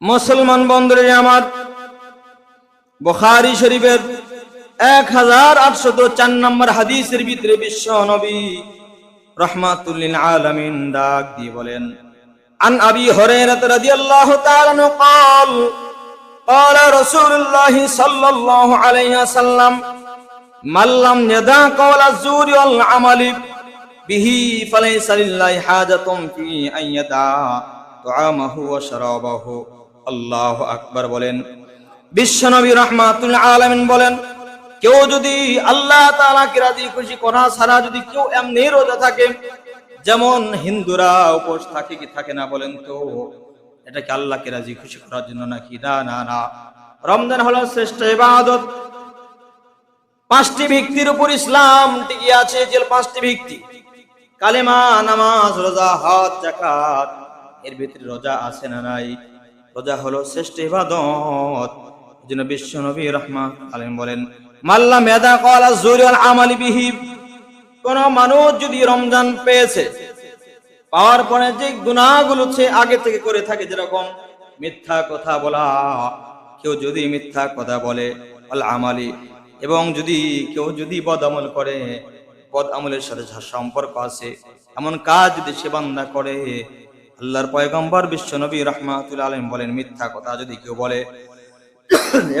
মুসলমান বন্ধুরে আমার বুখারী শরীফের এক হাজার আটশত চার নম্বর হাদিসের ভিতরে বিশ্ব নবী রহমাতুল্লিল আলামিন ডাক দিয়ে বলেন عن أبي هريرة رضي الله تعالى عنه قال قال رسول الله صلى الله عليه وسلم من لم يدع قول الزور والعمل به فليس لله حاجة في أن يدع طعامه وشرابه আল্লাহ আকবার বলেন। বিশ্বনবী রহমাতুল আলামিন বলেন, কেউ যদি আল্লাহ তাআলাকে রাজি খুশি করা ছাড়া যদি কেউ এমনি রোজা থাকে, যেমন হিন্দুরা উপোস থাকে কি থাকে না বলেন তো? এটা কি আল্লাহকে রাজি খুশি করার জন্য নাকি? না না না। রমজান হলো শ্রেষ্ঠ ইবাদত। পাঁচটি ভিত্তির উপর ইসলাম টিকে আছে যে পাঁচটি ভিত্তি কালেমা, নামাজ, রোজা, হজ জাকাত এর ভিতরে রোজা আছে না নাই? রোজা হলো শ্রেষ্ঠ ইবাদত। যেন বিশ্ব নবী রহমান আলম বলেন, মাল্লা মেদা কলা জুরিয়াল আমালি বিহি। কোন মানুষ যদি রমজান পেয়েছে, পাওয়ার পরে যে গুনাহগুলো সে আগে থেকে করে থাকে যেরকম মিথ্যা কথা বলা, কেউ যদি মিথ্যা কথা বলে, আল আমালি, এবং যদি কেউ যদি বদ আমল করে, বদ আমলের সাথে সম্পর্ক আছে, এমন কাজ যদি সে বান্দা করে আল্লাহর পয়গম্বর বিশ্ব নবী রহমাতুল আলম বলেন, মিথ্যা কথা যদি কেউ বলে,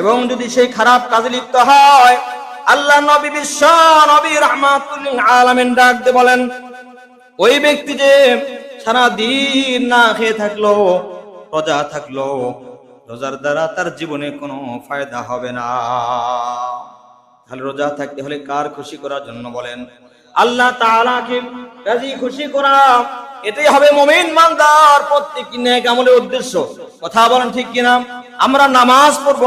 এবং যদি সেই খারাপ কাজে লিপ্ত হয়, আল্লাহ নবী বিশ্ব নবী রহমাতুল আলমিন ডাক দিয়ে বলেন, ওই ব্যক্তি যে সারা দিন না খেয়ে থাকল, রোজা থাকল, রোজার দ্বারা তার জীবনে কোনো ফায়দা হবে না। তাহলে রোজা থাকতে হলে কার খুশি করার জন্য বলেন? আল্লাহ তাআলাকে রাজি খুশি করা এটাই হবে মুমিন মানদার প্রত্যেক নেক আমলের উদ্দেশ্য। কথা বলেন ঠিক কিনা? আমরা নামাজ পড়ব,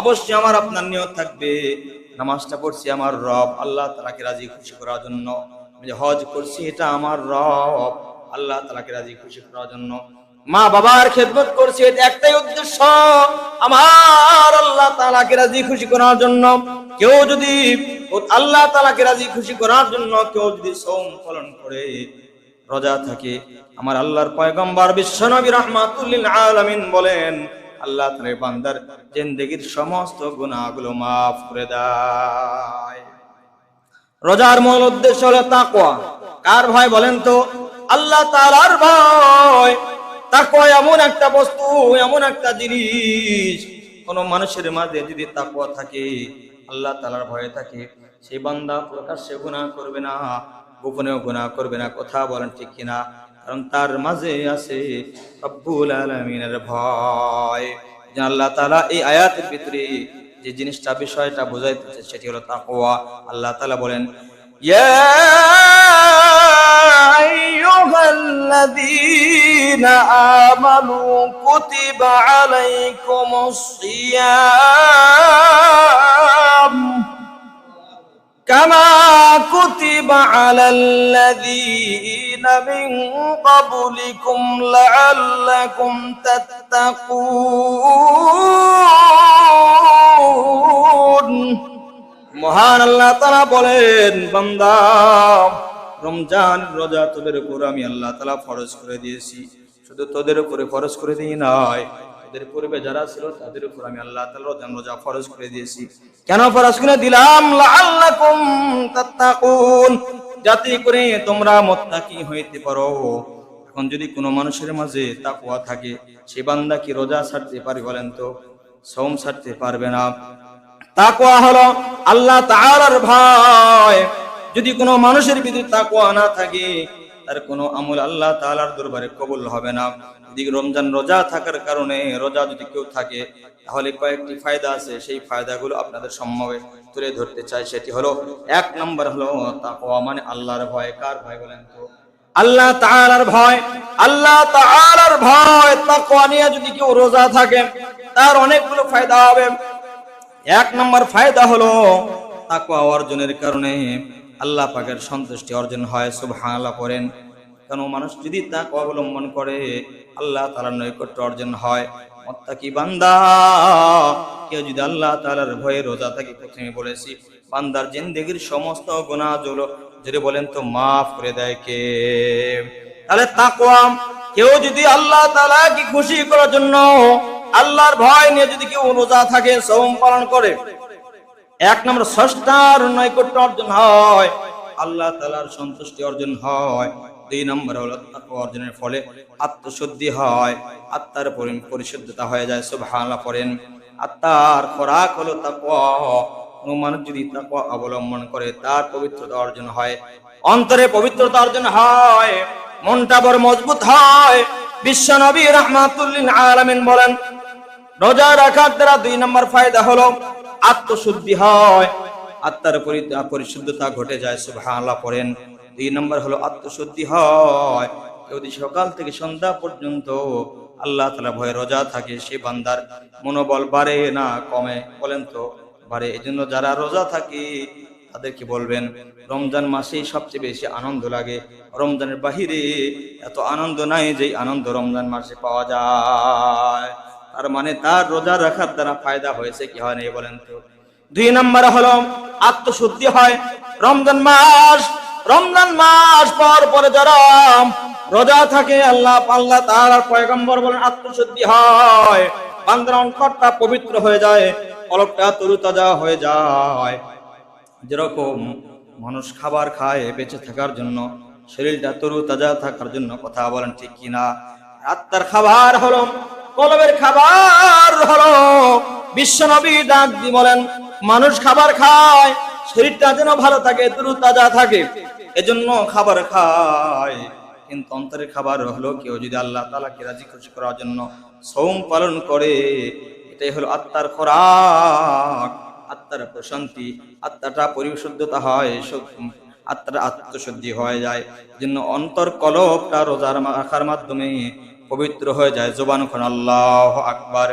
অবশ্যই আমার আপনার নিয়ত থাকবে। নামাজটা পড়ছি আমার রব, আল্লাহ তালাকে রাজি খুশি করার জন্য। হজ করছি এটা আমার রব, আল্লাহ তালাকে রাজি খুশি করার জন্য। মা বাবার খেদমত করছি, এটা একটাই উদ্দেশ্য। আমার আল্লাহ তাআলাকে রাজি খুশি করার জন্য। কেউ যদি আল্লাহ তালাকে রাজি খুশি করার জন্য কেউ যদি সোম পালন করে রোজা থাকে। আমার আল্লাহর পয়গম্বর বিশ্বনবী রাহমাতুল্লিল আলামিন বলেন, আল্লাহ তাআলা বান্দার জিন্দেগীর সমস্ত গুনাহগুলো মাফ করে দেয়। রোজার মূল উদ্দেশ্য হলো তাকওয়া। কার ভয় বলেন তো? আল্লাহ তালার ভয়। তাকওয়া এমন একটা বস্তু, এমন একটা জিনিস, কোন মানুষের মাঝে যদি তাকওয়া থাকে, আল্লাহ তালার ভয়ে থাকে, সেই বান্দা প্রকাশ্যে গুনাহ করবে না। গোপনেও গুনাহ করবে না, কথা বলেন ঠিক কিনা? কারণ তার মাঝে আছে রব্বুল আলামিনের ভয়। আল্লাহ তাআলা এই আয়াতের ভিতরে যে জিনিসটা, বিষয়টা বোঝাইতেছে, সেটি হলো তাকওয়া। আল্লাহ তালা বলেন আইয়ুহাল্লাযীনা আমানু কুতিবা আলাইকুমুস সিয়াম। كما كتب على الذين من قبلكم لعلكم تتقون মহান আল্লাহ তালা বলেন বান্দা রমজান রোজা তোদের উপর আমি আল্লাহ তালা ফরজ করে দিয়েছি শুধু তোদের উপরে ফরজ করে দিই নাই তোদের পূর্বে যারা ছিল, তাদের উপর আমি আল্লাহ তালা রমজান রোজা ফরজ করে দিয়েছি। কেন ফরজ করে দিলাম? লাআল্লাকুম তাত্তাকুন। যাতে করে তোমরা মুত্তাকি হইতে পারো। এখন যদি কোনো মানুষের মাঝে তাকওয়া থাকে, সে বান্দা কি রোজা ছাড়তে পারে বলেন তো? সোম ছাড়তে পারবে না। তাকওয়া হলো আল্লাহ তাআলার ভয়। যদি কোনো মানুষের ভিতরে তাকওয়া না থাকে তার কোনো আমল আল্লাহ তাআলার দরবারে কবুল হবে না। যদি রমজান রোজা থাকার কারণে রোজা যদি কেউ থাকে, তাহলে কয়েকটি ফায়দা আছে। সেই ফায়দাগুলো আপনাদের সম্মবে তুলে ধরতে চাই। সেটি হলো, এক নম্বর হলো তা তাকওয়া মানে আল্লাহর ভয়। কার ভয় বলেন তো? আল্লাহ তাআলার ভয়। আল্লাহ তাআলার ভয়। তা তাকওয়া নিয়ে যদি কেউ রোজা থাকে, তার অনেকগুলো ফায়দা হবে। এক নম্বর ফায়দা হলো তাকওয়া অর্জনের কারণে আল্লাহ পাকের সন্তুষ্টি অর্জন হয়, সুবহানাল্লাহ করেন কেন মানুষ যদি তাকে অবলম্বন করে, আল্লাহ তাআলার নৈকট্য অর্জন হয়। মুত্তাকি বান্দা, কেউ যদি আল্লাহ তাআলার ভয়ে রোজা থাকে, প্রথমে বলেছি, বান্দার জিন্দেগির সমস্ত গুনাহগুলো যদি বলেন তো মাফ করে দেয় কে? তাহলে তাকওয়া, কেউ যদি আল্লাহ তাআলাকে খুশি করার জন্য, আল্লাহর ভয় নিয়ে যদি কেউ রোজা থাকে সৌম পালন করে এক নম্বর ষষ্ঠার নৈকট্য অর্জন হয়, আল্লাহ তালার সন্তুষ্টি অর্জন হয়। দুই নম্বর হলো অর্জনের ফলে আত্মশুদ্ধি হয়, আত্মার পরি- পরিশুদ্ধতা হয়ে যায়, সুবহানাল্লাহ পড়েন। আত্মার খোরাক হলো তাকওয়া। মানুষ যদি তাকওয়া অবলম্বন করে, তার পবিত্রতা অর্জন হয়, অন্তরে পবিত্রতা অর্জন হয়, মনটা বড় মজবুত হয়। বিশ্ব নবী রহমাতুল্লিল আলামিন বলেন, রোজা রাখার দ্বারা দুই নম্বর ফায়দা হলো আত্মশুদ্ধি হয়। আত্মার পরিশুদ্ধতা ঘটে যায়, সুবহানাল্লাহ পড়েন। দুই নম্বর হলো আত্মশুদ্ধি হয়। যদি সকাল থেকে সন্ধ্যা পর্যন্ত আল্লাহ তালা ভয়ে রোজা থাকে, সে বান্দার মনোবল বাড়ে না, কমে? বলেন তো, বাড়ে। এই জন্য যারা রোজা থাকে, তাদেরকে বলবেন, রমজান মাসেই সবচেয়ে বেশি আনন্দ লাগে। রমজানের বাহিরে এত আনন্দ নাই যে আনন্দ রমজান মাসে পাওয়া যায়। তার মানে তার রোজা রাখার দ্বারা ফায়দা হয়েছে, কি হয় নাই বলেন তো। দুই নম্বর হলো, আত্মশুদ্ধি হয়। রমজান মাস রমজান মাস পর পরে যারা রোজা থাকে, আল্লাহ আল্লাহ তার আর পয়গম্বর বলেন আত্মশুদ্ধি হয়। বান্দার অন্তরটা পবিত্র হয়ে যায় অলকটা তরুতাজা হয়ে যায়। যেরকম মানুষ খাবার খায় বেঁচে থাকার জন্য, শরীরটা তরু তাজা থাকার জন্য, কথা বলেন ঠিক কিনা? আত্মার খাবার হলো কলবের খাবার হলো, বিশ্ব নবী ডাক দি বলেন, মানুষ খাবার খায়, শরীরটা যেন ভালো থাকে তরু তাজা থাকে, এজন্য খাবার খায়। কিন্তু অন্তরের খাবার হলো কেউ যদি আল্লাহ তালাকে রাজি খুশি করার জন্য সৌম পালন করে, এটাই হলো আত্মার খোরাক, আত্মার প্রশান্তি, আত্মাটা পরিশুদ্ধতা হয় আত্মাটা আত্মশুদ্ধি হয়ে যায়। জন্য অন্তর কলবটা রোজার রাখার মাধ্যমে পবিত্র হয়ে যায়। জোবান খন, আল্লাহ আকবার।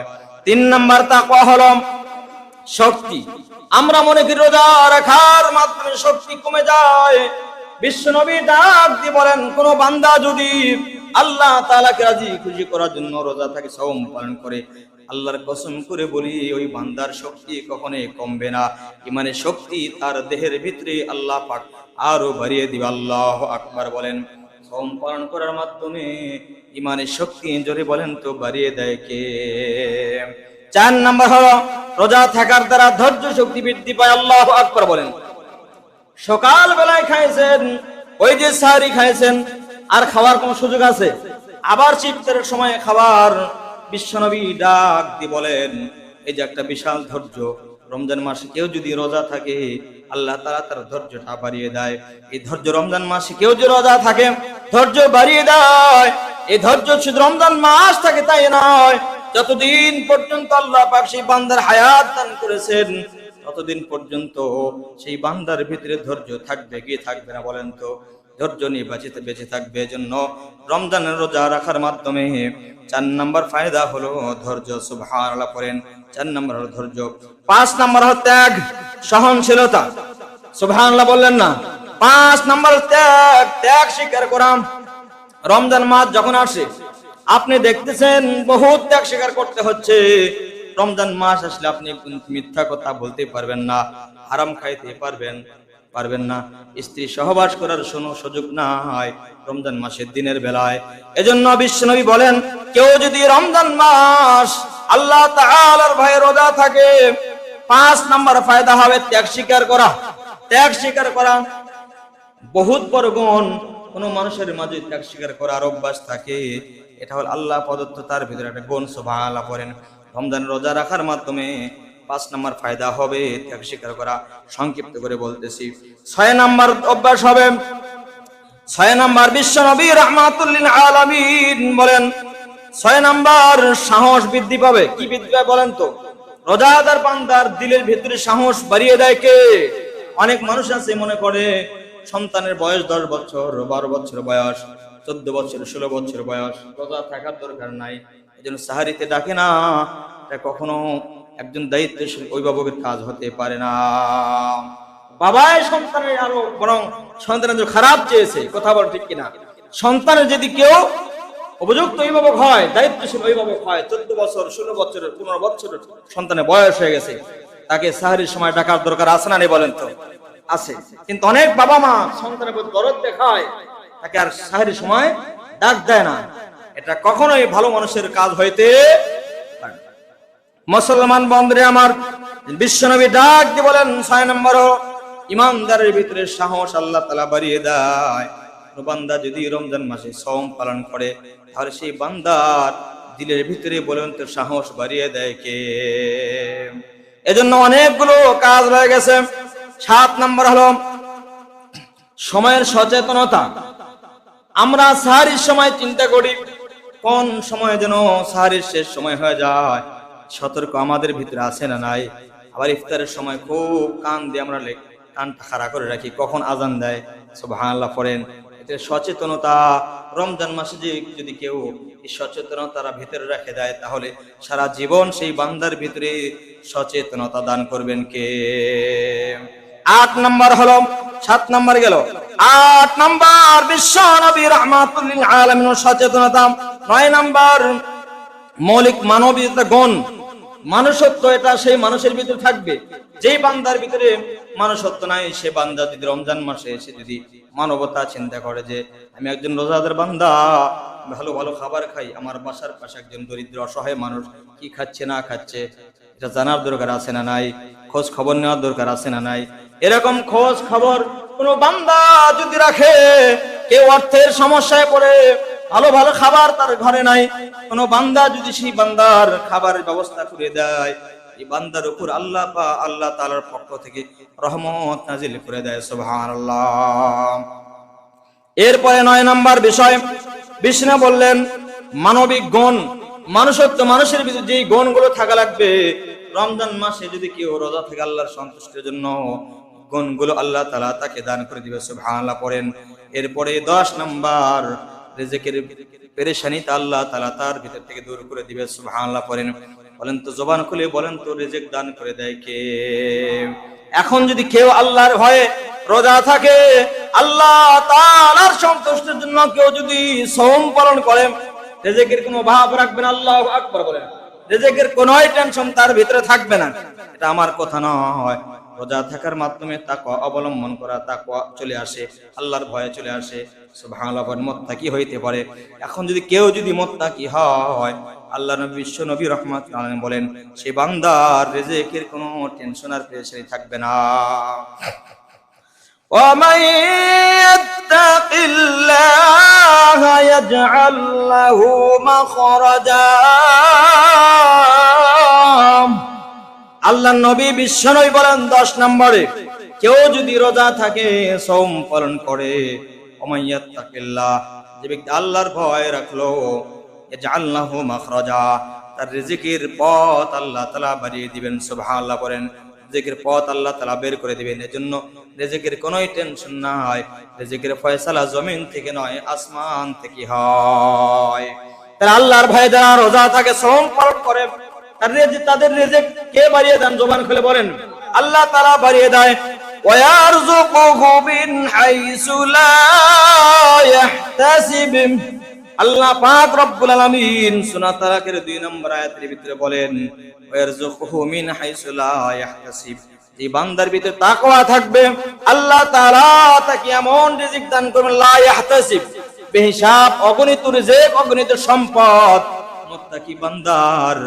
তিন নম্বর তাকওয়া হলো শক্তি। আমরা মনে করি রোজা রাখার মাধ্যমে শক্তি কমে যায়। বিশ্ব নবী ডাক দিয়ে বলেন, কোন বান্দা যদি আল্লাহ তাআলাকে রাজি খুশি করার জন্য রোজা থাকে সওম পালন করে, আল্লাহর কসম করে বলি, ওই বান্দার শক্তি কখনোই কমবে না। ইমানের শক্তি তার দেহের ভিতরে আল্লাহ পাক আরও বাড়িয়ে দিবে। আল্লাহ আকবার বলেন। সওম পালন করার মাধ্যমে ইমানের শক্তি জোরে বলেন তো বাড়িয়ে দেয় কে? চার নাম্বার হলো, রোজা থাকার দ্বারা ধৈর্য শক্তি বৃদ্ধি পায়, আল্লাহ আকবার বলেন। সকাল বেলায় খাইছেন, ওই যে সাহারি খাইছেন, আর খাওয়ার কোন সুযোগ আছে? আবার শীতের সময় খাবার, বিশ্বনবী ডাক দি বলেন, এই যে একটা বিশাল ধৈর্য, রমজান মাসে কেউ যদি রোজা থাকে, আল্লাহ তারা তার ধৈর্যটা বাড়িয়ে দেয়। এই ধৈর্য রমজান মাসে কেউ যদি রোজা থাকে, ধৈর্য বাড়িয়ে দেয়। এই ধৈর্য শুধু রমজান মাস থাকে, তাই নয়। যতদিন পর্যন্ত আল্লাহ পাক সেই বান্দার হায়াত দান করেছেন, ততদিন পর্যন্ত সেই বান্দার ভিতরে ধৈর্য থাকবে কি থাকবে না বলেন তো? ধৈর্য নিয়ে বাঁচিতে বেঁচে থাকবে এজন্য রমজানের রোজা রাখার মাধ্যমে চার নাম্বার ফায়দা হলো ধৈর্য, সুবহানাল্লাহ পড়েন। চার নাম্বার হলো ধৈর্য। পাঁচ নাম্বার হলো ত্যাগ, সহনশীলতা। সুবহানাল্লাহ বললেন না। পাঁচ নাম্বার ত্যাগ। ত্যাগ স্বীকার করা রমজান মাস যখন আসে, আপনি দেখতেছেন বহুত ত্যাগ স্বীকার করতে হচ্ছে। রমজান মাস আসলে আপনি মিথ্যা কথা বলতে পারবেন না, হারাম খাইতে পারবেন পারবেন না। স্ত্রী সহবাস করার কোনো সুযোগ না হয় রমজান মাসের দিনের বেলায়। এজন্য বিশ্বনবী বলেন, কেউ যদি রমজান মাস আল্লাহ তাআলার ভয়ে রোজা থাকে, পাঁচ নাম্বার ফায়দা হবে ত্যাগ স্বীকার করা। ত্যাগ স্বীকার করা বহুত বড় গুণ। কোন মানুষের মাঝে ত্যাগ স্বীকার করার অভ্যাস থাকে, এটা হল আল্লাহ প্রদত্ত, তার ভিতরে একটা গুণ সোভালা করেন রমজান রোজা রাখার মাধ্যমে পাঁচ নাম্বার ফায়দা হবে ত্যাগ স্বীকার করা, সংক্ষিপ্ত করে বলতেছি। ছয় নাম্বার অভ্যাস হবে, ছয় নাম্বার বিশ্ব নবী রহমাতুল্লিল আলামিন বলেন, ছয় নাম্বার সাহস বৃদ্ধি পাবে। কি বৃদ্ধি পাবে বলেন তো? রোজাদার বান্দার দিলের ভিতরে সাহস বাড়িয়ে দেয় কে? অনেক মানুষ আছে মনে করে সন্তানের বয়স দশ বছর, বারো বছর বয়স, চোদ্দ বছর, ষোলো বছর বয়স। রোজা থাকার দরকার নাই। এই জন্য সাহারিতে ডাকে না। এটা কখনো একজন দায়িত্বশীল অভিভাবকের কাজ হতে পারে না। বাবাই সন্তানের আরও বরং সন্তানের খারাপ চেয়েছে। কথা বল ঠিক কিনা? সন্তানের যদি কেউ উপযুক্ত অভিভাবক হয়, দায়িত্বশীল অভিভাবক হয়, চোদ্দ বছর, ষোলো বছরের পনেরো বছরের সন্তানের বয়স হয়ে গেছে, তাকে সাহারির সময় ডাকার দরকার আছে না বলেন তো? আছে। কিন্তু অনেক বাবা মা সন্তানের প্রতি দরদ দেখায়, তাকে আর সাহারির সময় ডাক দেয় না। এটা কখনোই ভালো মানুষের কাজ হইতে। মুসলমান বন্ধুরে আমার, বিশ্বনবী ডাক দিয়ে বলেন, ছয় নম্বর ইমানদারের ভিতরে সাহস আল্লাহ তালা বাড়িয়ে দেয়। বান্দা যদি রমজান মাসে সম পালন করে, তাহলে সেই বান্দার দিলের ভিতরে বলেন তো সাহস বাড়িয়ে দেয় কে? এজন্য অনেকগুলো কাজ রয়ে গেছে। সাত নম্বর হলো সময়ের সচেতনতা। আমরা সাহারির সময় চিন্তা করি, কোন সময় যেন সাহারির শেষ সময় হয়ে যায়। সতর্ক আমাদের ভিতরে আছে না নাই? আবার ইফতারের সময় খুব কান দিয়ে আমরা কানটা খাড়া করে রাখি, কখন আজান দেয়? সুবহানাল্লাহ পড়েন। এতে সচেতনতা, রমজান মাসে যে যদি কেউ এই সচেতনতারা ভিতরে রেখে দেয়, তাহলে সারা জীবন সেই বান্দার ভিতরে সচেতনতা দান করবেন কে? আট নম্বর হলো, সাত নম্বর গেল। আট নম্বর বিশ্ব নবী রহমাতুল্লিল আলমিন সচেতনতা। নয় নম্বর, মৌলিক মানবীয়তা গুণ। মানুষত্ব এটা, সেই মানুষের ভিতরে থাকবে। যেই বান্দার ভিতরে মানুষত্ব নাই, সে বান্দা যদি রমজান মাসে এসে যদি মানবতা চিন্তা করে যে, আমি একজন রোজাদার বান্দা, ভালো ভালো খাবার খাই, আমার বাসার পাশে একজন দরিদ্র অসহায় মানুষ কি খাচ্ছে, না খাচ্ছে, এটা জানার দরকার আছে না নাই? খোঁজ খবর নেওয়ার দরকার আছে না নাই? এরকম খোঁজ খবর কোন বান্দা যদি রাখে, কেউ অর্থের সমস্যায় পড়ে, ভালো ভালো খাবার তার ঘরে নাই, কোন বান্দা যদি সেই বান্দার খাবারের ব্যবস্থা করে দেয়, এই বান্দার উপর আল্লাহ পা, আল্লাহ তালার পক্ষ থেকে রহমত নাজিল করে দেয়, সুবহানাল্লাহ। এরপরে নয় নাম্বার বিষয়, বিষ্ণু বললেন, মানবিক গুণ, মানুষত্ব, মানুষের ভিতরে যেই গুণগুলো থাকা লাগবে, রমজান মাসে যদি কেউ রোজা থেকে আল্লাহর সন্তুষ্টির জন্য গুণগুলো আল্লাহ তালা তাকে দান করে দিবে, সুবহানাল্লাহ পড়েন। এরপরে দশ নাম্বার, রেজেকের পেরেশানিতে আল্লাহ তালা তার ভিতর থেকে দূর করে দিবে, সুবহানাল্লাহ পড়েন। বলেন তো, জবান খুলে বলেন তো, রেজেক দান করে দেয় কে? এখন যদি কেউ আল্লাহর ভয়ে রোজা থাকে, আল্লাহ তাআলার সন্তুষ্টির জন্য কেউ যদি সওম পালন করে, রেজেকের কোনো ভাব রাখবেন, আল্লাহ আকবার বলেন। রেজেকের কোন টেনশন তার ভিতরে থাকবে না। এটা আমার কথা নয়। রোজা থাকার মাধ্যমে তাকওয়া অবলম্বন করা তাকওয়া চলে আসে আল্লাহর ভয়ে চলে আসে সুবহানাল্লাহ মোত্তাকি হইতে পারে এখন যদি কেউ যদি মোত্তাকি হয় আল্লাহ নবী বিশ্ব নবী রহমত বলেন সে বান্দার রেজেকের কোনো টেনশন আর প্রেশারি থাকবে না ومن يتق الله يجعل له مخرجا আল্লাহ নবী বিশ্বনবী বলেন দশ নম্বরে, কেউ যদি রোজা থাকে সোম পালন করে। আল্লাহর ভয় রাখল জাল্লাহু মাখরাজা, তার রিজিকের পথ আল্লাহ তাআলা বাড়িয়ে দিবেন বলেন। রিজিকের পথ আল্লাহ তাআলা বের করে দিবেন, এজন্য রিজিকের কোনোই টেনশন নাই। রিজিকের ফয়সালা জমিন থেকে নয়, আসমান থেকে হয়। তারা আল্লাহর ভয়ে যারা রোজা থাকে সোম পালন করে তাদের রেজে কে বাড়িয়ে দেন? জোবান খুলে বলেন। আল্লাহ তারা বাড়িয়ে দেয় বান্দার ভিতরে তাকওয়া থাকবে, আল্লাহ তাকে এমন রিজিক দান করবেন অগণিত রিজেক, অগণিত সম্পদ। কি বান্দার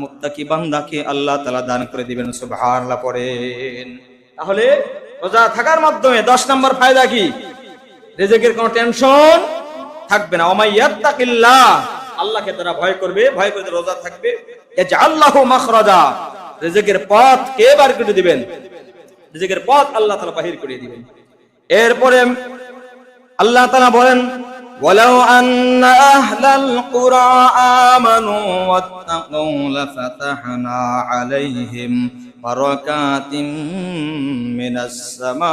মুত্তাকি বান্দাকে আল্লাহ তাআলা দান করে দিবেন, সুবহানাল্লাহ পড়েন। তাহলে রোজা থাকার মাধ্যমে 10 নম্বর ফায়দা কি? রেজেকের কোনো টেনশন থাকবে না। ওমাইয়াত্তাকিল্লাহ আল্লাহকে তারা ভয় করবে, ভয় করে রোজা থাকবে। আল্লাহ মাখরাজা, রেজেকের পথ কে বার করে দিবেন? রেজেকের পথ আল্লাহ তালা বাহির করে দিবেন। এরপরে আল্লাহ তালা বলেন ولو أن أهل القرى آمنوا واتقوا لفتحنا عليهم بركات من السماء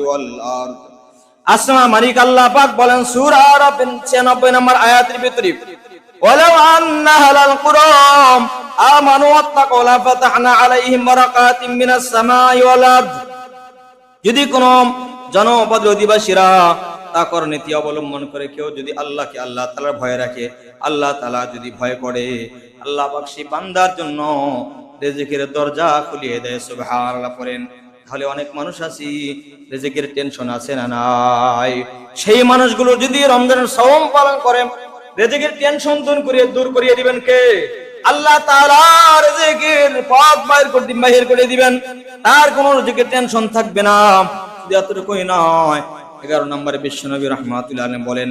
والأرض আসমা মালিক আল্লাহ পাক বলেন সূরা আরাফ 96 নম্বর আয়াতের ভিতরে ওয়ালাউ আন্না হালাল কুরাম আমানু ওয়াত্তাকু লাফাতাহনা আলাইহিম বারাকাতিম মিনাস সামাই ওয়াল আরদ যদি কোন জনপদ অধিবাসীরা তাকর নীতি অবলম্বন করে কেউ যদি আল্লাহকে আল্লাহ তাআলার ভয় রাখে, আল্লাহ তাআলা যদি ভয় করে, আল্লাহ পাক সেই বান্দার জন্য রিজিকের দরজা খুলিয়ে দেয়, সুবহানাল্লাহ পড়েন। তাহলে অনেক মানুষ আছি, রিজিকের টেনশন আছে না নাই? সেই মানুষগুলো যদি রমজানের সওম পালন করে, রিজিকের টেনশন দূর করিয়ে দূর করিয়ে দিবেন কে? আল্লাহ তাআলার রিজিকের পথ বাইর করে বাহির করে দিবেন। তার কোনো রিজিকের টেনশন থাকবে না। শুধু এতটুকুই নয় এগারো নম্বরে বিশ্বনবী রহমাতুল্লাহ আলাইহি বলেন,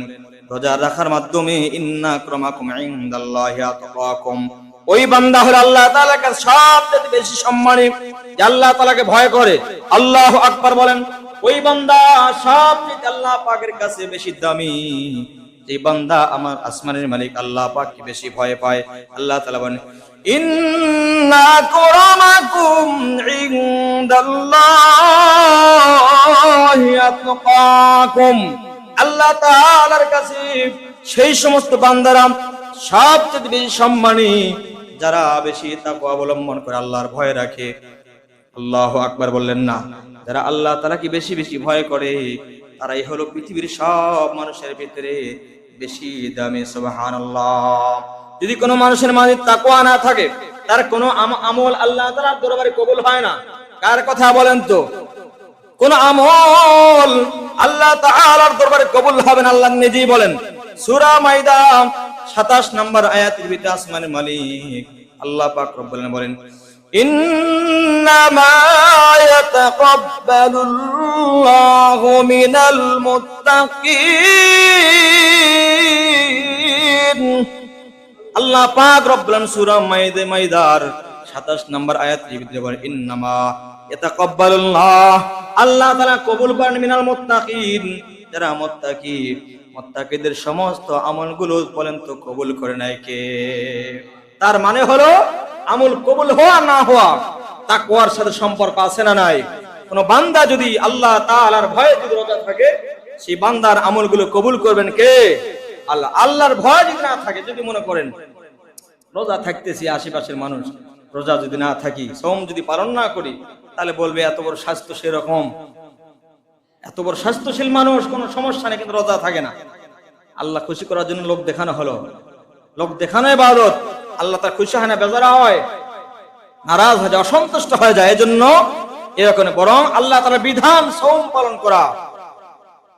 রোজা রাখার মাধ্যমে ইন্না ক্রমাকুম ইনদাল্লাহি ওই বান্দা হলো আল্লাহ তাআলার কাছে সবচেয়ে বেশি সম্মানী, যে আল্লাহ তাআলাকে ভয় করে। আল্লাহু আকবার বলেন, ওই বান্দা সবচেয়ে আল্লাহ পাকের কাছে বেশি দামি। যে বান্দা আমার আসমানের মালিক, আল্লাহ পাককে বেশি ভয় পায়। আল্লাহ তাআলা বলেন আল্লাহ কাছে সেই সমস্ত বান্দারা সবচেয়ে বেশি সম্মানী, যারা বেশি তাকওয়া অবলম্বন করে আল্লাহর ভয় রাখে। আল্লাহ আকবার বললেন, না, যারা আল্লাহ তালাকে বেশি বেশি ভয় করে, তারাই হলো পৃথিবীর সব মানুষের ভিতরে বেশি দামে দামি সুবহান যদি কোনো মানুষের মাঝে তাকওয়া না থাকে, তার কোনো আম- আমল আল্লাহ তালার দরবারে কবুল হয় না। কার কথা বলেন তো? কোন আমল আল্লাহ তাআলার দরবারে কবুল হবে না, আল্লাহ নিজেই বলেন। সূরা মাইদা 27 নম্বর আয়াতের ভিতরে আসমানের মালিক আল্লাহ পাক রব্বুল বলেন, ইন্নামা ইয়াতাকাব্বালুল্লাহু মিনাল মুত্তাকিন। আল্লাহ পাক রব্বুল সূরা মাইদা মাইদার 27 নম্বর আয়াতের ভিতরে বলেন, ইন্নামা আল্লাহ তাআলা কবুল করেন মিনাল মুত্তাকিন। যারা মুত্তাকি, মুত্তাকিদের সমস্ত আমলগুলো বলেন তো কবুল করে নাই কে? তার মানে হলো, আমল কবুল হওয়া না হওয়া, তাকওয়ার সাথে সম্পর্ক আছে না নাই? কোন বান্দা যদি আল্লাহ তাআলার ভয়ে যদি রোজা থাকে, সেই বান্দার আমলগুলো কবুল করবেন কে? আল্লাহ। আল্লাহর ভয় যদি না থাকে, যদি মনে করেন, রোজা থাকতেছি আশেপাশের মানুষ, রোজা যদি না থাকি সোম যদি পালন না করি, তাহলে বলবে এত বড় স্বাস্থ্য সেরকম। এত বড় স্বাস্থ্যশীল মানুষ, কোনো সমস্যা নেই, কিন্তু রোজা থাকে না। আল্লাহ খুশি করার জন্য লোক দেখানো হলো। লোক দেখানো বাদত আল্লাহ তার খুশি হয় না, বেজারা হয়। নারাজ হয়ে যায়, অসন্তুষ্ট হয়ে যায়। এজন্য এরকম বরং আল্লাহ তার বিধান সোম পালন করা।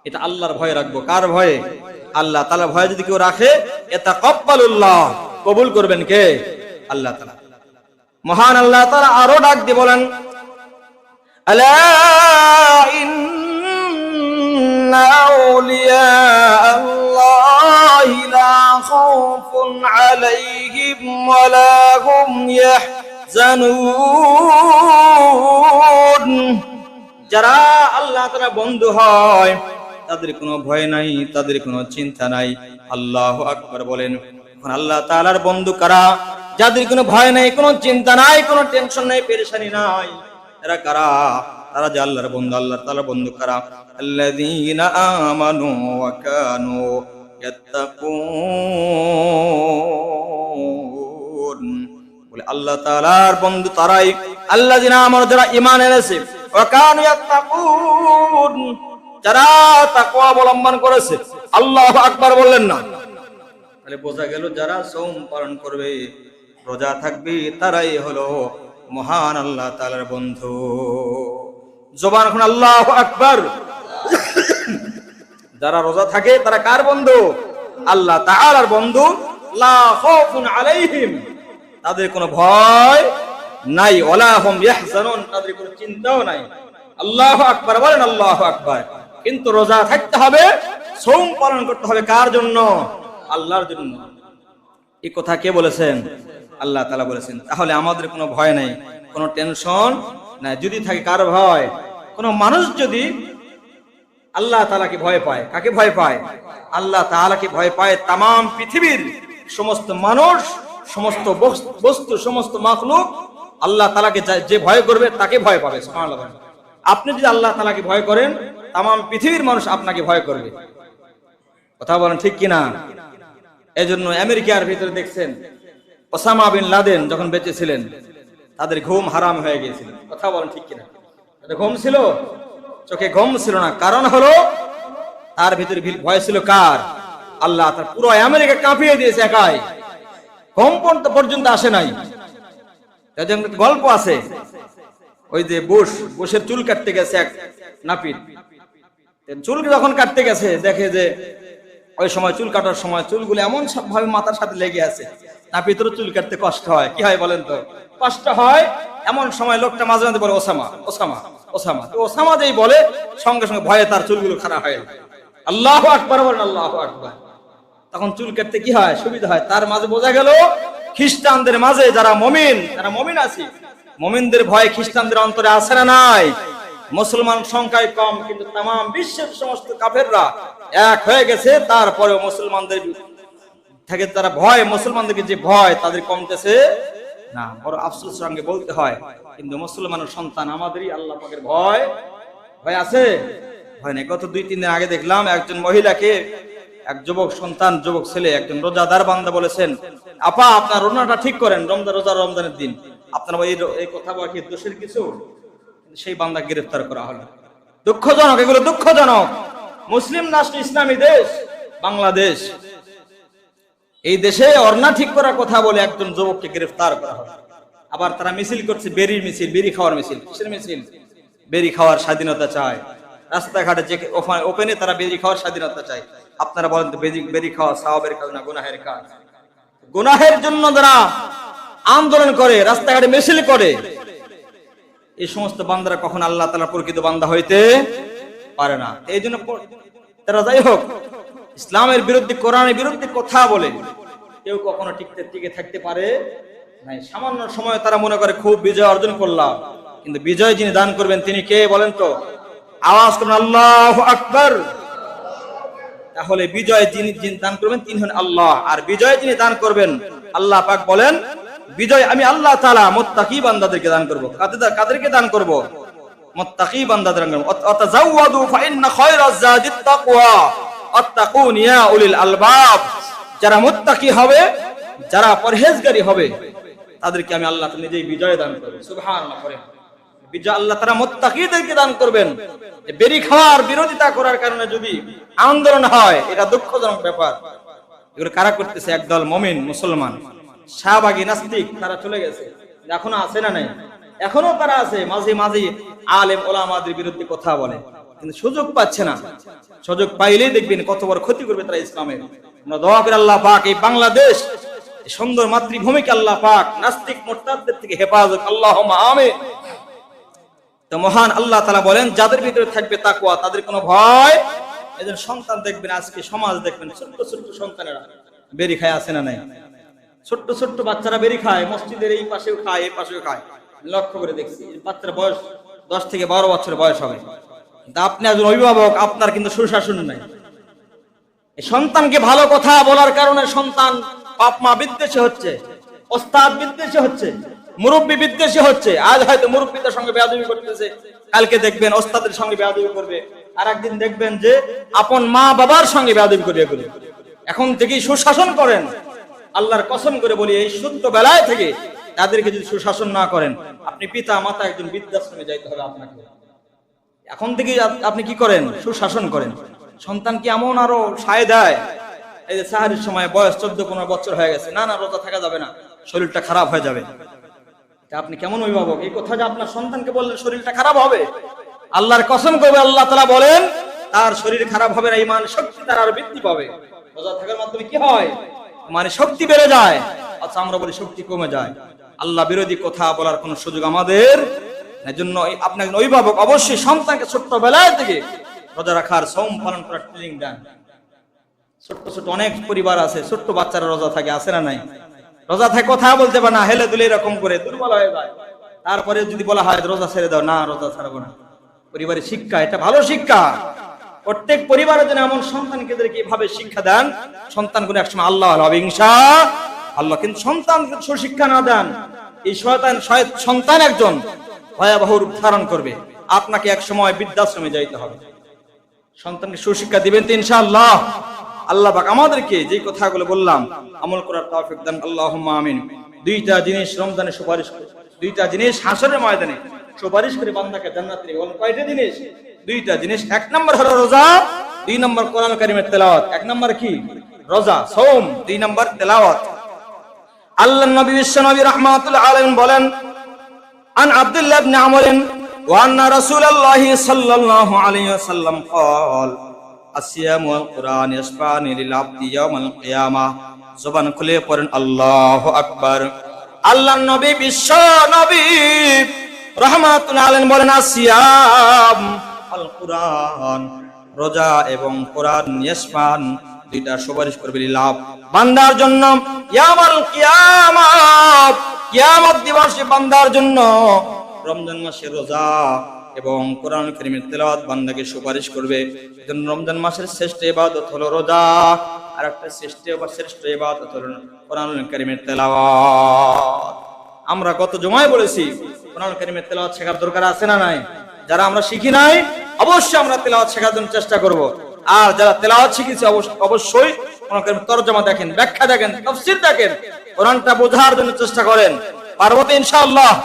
এটা আল্লাহর ভয় রাখব। কার ভয়ে? আল্লাহ তালা ভয় যদি কেউ রাখে এটা কব্বালুল্লাহ কবুল করবেন কে? আল্লাহ তালা মহান আল্লাহ তালা আরও ডাক দিয়ে বলেন যারা আল্লাহ তারা বন্ধু হয় তাদের কোনো ভয় নাই, তাদের কোনো চিন্তা নাই। আল্লাহ আকবর বলেন। আল্লাহ তালার বন্ধু কারা? যাদের কোনো ভয় নাই, কোনো চিন্তা নাই, কোনো টেনশন নাই, পেরেশানি নাই এরা কারা? তারা যে আল্লাহর বন্ধু, আল্লাহ তালার বন্ধু কারা? আল্লাহ তাআলার বন্ধু তারাই। আল্লাহ যিনা আমার যারা ঈমান এনেছে যারা তাকওয়া অবলম্বন করেছে আল্লাহ আকবার বললেন না। তাহলে বোঝা গেল যারা সোম পালন করবে রোজা থাকবে তারাই হলো মহান আল্লাহ তাআলার বন্ধু। জবান এখন আল্লাহু আকবার। যারা রোজা থাকে তারা কার বন্ধু? আল্লাহ তাআলার বন্ধু। লা খাউফুন আলাইহিম। তাদের কোনো ভয় নাই। ওলা হুম ইয়াহজানুন। তাদের কোনো চিন্তাও নাই। আল্লাহ আকবার বলেন আল্লাহ আকবার। কিন্তু রোজা থাকতে হবে, সোম পালন করতে হবে কার জন্য? আল্লাহর জন্য। এই কথা কে বলেছেন? আল্লাহ তালা বলেছেন। তাহলে আমাদের কোনো ভয় নাই, কোনো টেনশন নাই। যদি থাকে কার ভয়? কোনো মানুষ যদি আল্লাহ তালাকে ভয় পায়, কাকে ভয় পায়? আল্লাহ তাআলাকে ভয় পায় তাম পৃথিবীর সমস্ত মানুষ, সমস্ত বস- বস্তু, সমস্ত মাখলুক আল্লাহ তালাকে যে ভয় করবে তাকে ভয় পাবে আপনি যদি আল্লাহ তালাকে ভয় করেন তাম পৃথিবীর মানুষ আপনাকে ভয় করবে। কথা বলেন ঠিক কিনা? এজন্য আমেরিকার ভিতরে দেখছেন, ওসামা বিন লাদেন যখন বেঁচে ছিলেন, তাদের ঘুম হারাম হয়ে গিয়েছিল। কথা বলেন ঠিক কিনা? ঘুম ছিল? চোখে ঘুম ছিল না। কারণ হলো, তার ভিতরে ভয় ছিল কার? আল্লাহ তার পুরো আমেরিকা কাঁপিয়ে দিয়েছে একাই। ঘুম পর্যন্ত আসে নাই। গল্প আছে। ওই যে বুশ, বুশের চুল কাটতে গেছে এক নাপিত। চুল যখন কাটতে গেছে, দেখে যে ওই সময় চুল কাটার সময় চুলগুলো এমন ভাবে মাথার সাথে লেগে আছে নাপিতের চুল কাটতে কষ্ট হয়। কি হয় বলেন তো? কষ্ট হয় এমন সময় লোকটা মাঝে মাঝে বলে, ওসামা ওসামা ওসামা। তো ওসামা যেই বলে, সঙ্গে সঙ্গে ভয়ে তার চুলগুলো খারাপ হয়ে আল্লাহ আকবার, বলেন আল্লাহ আকবার। তখন চুল কাটতে কি হয়? সুবিধা হয়। তার মাঝে বোঝা গেল, খ্রিস্টানদের মাঝে যারা মমিন যারা মমিন আছে, মমিনদের ভয় খ্রিস্টানদের অন্তরে আছে না নাই? মুসলমান সংখ্যায় কম, কিন্তু তাম বিশ্বের সমস্ত কাফেররা এক হয়ে গেছে, তারপরেও মুসলমানদের থেকে তারা ভয় মুসলমানদেরকে যে ভয়, তাদের কমতেছে না। বড় আফসোস সঙ্গে বলতে হয়, কিন্তু মুসলমানের সন্তান আমাদেরই আল্লাহ পাকের ভয়। ভয় আছে? ভয় নেই। গত দুই, তিন দিন আগে দেখলাম একজন মহিলাকে এক যুবক সন্তান, যুবক ছেলে, একজন রোজাদার বান্দা বলেছেন, আপা, আপনার রোনাটা ঠিক করেন, রমজান রোজা রমজানের দিন। আপনার এই কথা বলা কি দোষের কিছু? সেই বান্দা গ্রেফতার করা হলো। দুঃখজনক, এগুলো দুঃখজনক। মুসলিম রাষ্ট্র, ইসলামী দেশ, বাংলাদেশ। এই দেশে অর্ণা ঠিক করার কথা বলে একজন যুবককে গ্রেফতার করা হলো। আবার তারা মিছিল করছে, বেরির মিছিল বেরি খাওয়ার মিছিল। কিসের মিছিল? বেরি খাওয়ার স্বাধীনতা চায়। রাস্তাঘাটে যে ওপেনে তারা বেরি খাওয়ার স্বাধীনতা চায়। আপনারা বলেন তো বেরি খাওয়া সাহাবের কাজ না গুনাহের কাজ? গুনাহের জন্য যারা আন্দোলন করে, রাস্তাঘাটে মিছিল করে এই সমস্ত বান্দারা কখন আল্লাহ তালা প্রকৃত বান্দা হইতে পারে না। এই জন্য তারা যাই হোক, ইসলামের বিরুদ্ধে, কোরআনের বিরুদ্ধে কথা বলে, কেউ কখনো টিকতে, টিকে থাকতে পারে নাই। সামান্য সময় তারা মনে করে, খুব বিজয় অর্জন করলাম। কিন্তু বিজয় যিনি দান করবেন, তিনি কে বলেন তো? আওয়াজ করুন, আল্লাহ আকবর! তাহলে বিজয় যিনি যিনি দান করবেন, তিনি হন আল্লাহ। আর বিজয় যিনি দান করবেন, আল্লাহ পাক বলেন বিজয়, আমি আল্লাহ তাআলা মুত্তাকি বান্দাদেরকে দান করব। কাদের কাদেরকে দান করব? মুত্তাকি বান্দাদের যারা মুত্তাকি হবে, যারা পরহেজগারী হবে, তাদেরকে আমি আল্লাহ নিজেই বিজয় দান করব। বিজয় আল্লাহ তারা মোত্তাকিদেরকে দান করবেন। বেরি খাওয়ার বিরোধিতা করার কারণে যদি আন্দোলন হয়, এটা দুঃখজনক ব্যাপার। এগুলো কারা করতেছে? একদল মমিন, মুসলমান। শাহবাগী নাস্তিক, তারা চলে গেছে। এখনও আছে না নাই? এখনও তারা আছে, মাঝে মাঝে আলেম ওলামাদের বিরুদ্ধে কথা বলে। কিন্তু সুযোগ পাচ্ছে না। সুযোগ পাইলেই দেখবেন কত বড় ক্ষতি করবে তারা ইসলামের। আমরা দোয়া করে আল্লাহ পাক এই বাংলাদেশ সুন্দর মাতৃভূমিকে আল্লাহ পাক নাস্তিক মোর্তাদের থেকে হেফাজত আল্লাহ আমিন। তো মহান আল্লাহ তালা বলেন, যাদের ভিতরে থাকবে তাকুয়া তাদের কোনো ভয় এজন সন্তান দেখবেন, আজকে সমাজ দেখবেন, ছোট্ট ছোট্ট সন্তানেরা বেরি খায় আছে না নাই? ছোট্ট ছোট্ট বাচ্চারা বেরি খায়, মসজিদের এই পাশেও খায়, এই পাশেও খায়। লক্ষ্য করে দেখছি বাচ্চার বয়স দশ থেকে বারো বছর বয়স হবে। কিন্তু আপনি একজন অভিভাবক, আপনার কিন্তু সুশাসন নাই। সন্তানকে ভালো কথা বলার কারণে সন্তান বাপ বিদ্বেষে হচ্ছে, ওস্তাদ বিদ্বেষে হচ্ছে, মুরব্বী বিদ্বেষে হচ্ছে। আজ হয়তো মুরব্বীদের সঙ্গে বেয়াদবি করতেছে, কালকে দেখবেন ওস্তাদের সঙ্গে বেয়াদবি করবে। আর একদিন দেখবেন যে আপন মা বাবার সঙ্গে বেয়াদবি করবে এগুলো এখন থেকেই সুশাসন করেন। আল্লাহর কসম করে বলি, এই শুদ্ধ বেলায় থেকে তাদেরকে যদি সুশাসন না করেন, আপনি পিতা, মাতা একজন বৃদ্ধাশ্রমে যাইতে হবে আপনাকে। এখন থেকে আপনি কি করেন? সুশাসন করেন। সন্তান কি এমন আরও সায় দেয়? এই যে সাহারির সময় বয়স চোদ্দ, পনেরো বছর হয়ে গেছে, না না, রোজা থাকা যাবে না, শরীরটা খারাপ হয়ে যাবে। আপনি কেমন অভিভাবক? এই কথা যে আপনার সন্তানকে বললেন শরীরটা খারাপ হবে? আল্লাহর কসম করবে আল্লাহ তালা বলেন, তার শরীর খারাপ হবে না ইমান শক্তি তার আরও বৃদ্ধি পাবে। রোজা থাকার মাধ্যমে কি হয়? মানে শক্তি বেড়ে যায় আচ্ছা আমরা বলি শক্তি কমে যায়। আল্লাহ বিরোধী কথা বলার কোন সুযোগ আমাদের এর জন্য এই- অভিভাবক অবশ্যই সন্তানকে থেকে রোজা রাখার পালন করার ট্রেনিং দেন। ছোট্ট ছোট্ট অনেক পরিবার আছে, ছোট্ট বাচ্চারা রোজা থাকে, আছে না নাই? রোজা থাকে কথা বলতে পারে না, হেলে দুলে এরকম করে দুর্বল হয়ে যায়। তারপরে যদি বলা হয় রোজা ছেড়ে দাও, না, রোজা ছাড়বো না। পরিবারের শিক্ষা, এটা ভালো শিক্ষা। প্রত্যেক পরিবারের জন্য এমন সন্তানকে এভাবে শিক্ষা দেন, সন্তানগুলো একসময় আল্লাহ হবে আল্লাহ কিন্তু সন্তান সুশিক্ষা না দেন। এই শয়তান শয়- সন্তান একজন ভয়াবহ রূপ ধারণ করবে। আপনাকে এক সময় বৃদ্ধাশ্রমে যাইতে হবে। সন্তানকে সুশিক্ষা দিবেন তো ইনশাআল্লাহ। আল্লাহ পাক আমাদেরকে যে কথাগুলো বললাম, আমল করার তৌফিক দান। আল্লাহুম্মা আমিন। দুইটা জিনিস রমজানে সুপারিশ করে, দুইটা জিনিস হাসরের ময়দানে সুপারিশ করে বান্দাকে জান্নাতে কয়টা জিনিস দুইটা জিনিস এক নম্বর হলো রোজা দুই নম্বর কোরআন কারিমের তেলাওয়াত এক নম্বর কি রোজা সোম দুই নম্বর তেলাওয়াত আল্লাহ নবী বিশ্ব নবী রহমাতুল্লাহ আলাইহি বলেন عن عبد الله بن عمرو وأن رسول الله صلى الله عليه وسلم قال আসিয়াম ওয়াল কুরআন ইয়াসফানি লিল আবদি ইয়াউমাল কিয়ামা জবান খুলে পড়েন আল্লাহু আকবার আল্লাহর নবী বিশ্ব নবী রহমাতুল আলাইহিন বলেন আসিয়াম আল রোজা এবং কোরআন ইয়াসফান দুইটা সুপারিশ করবে লাভ। বান্দার জন্য ইয়ামাল কিয়ামাত দিবসে বান্দার জন্য রমজান মাসের রোজা এবং কোরআন কারীমের তেলাওয়াত বান্দাকে সুপারিশ করবে। এজন্য রমজান মাসের শ্রেষ্ঠ ইবাদত হলো রোজা, আর একটা শ্রেষ্ঠ বা শ্রেষ্ঠ ইবাদত হলো কোরআন কারীমের তেলাওয়াত। আমরা গত জমায় বলেছি, কোরআন কারীমের তেলাওয়াত শেখার দরকার আছে না নাই? যারা আমরা শিখি নাই, অবশ্যই আমরা তেলাওয়াত শেখার জন্য চেষ্টা করব। আর যারা তেলাওয়াত শিখেছে অবশ্য- অবশ্যই তরজমা দেখেন, ব্যাখ্যা দেখেন, তাফসীর দেখেন, কোরআনটা বোঝার জন্য চেষ্টা করেন। পার্বতী, ইনশাআল্লাহ।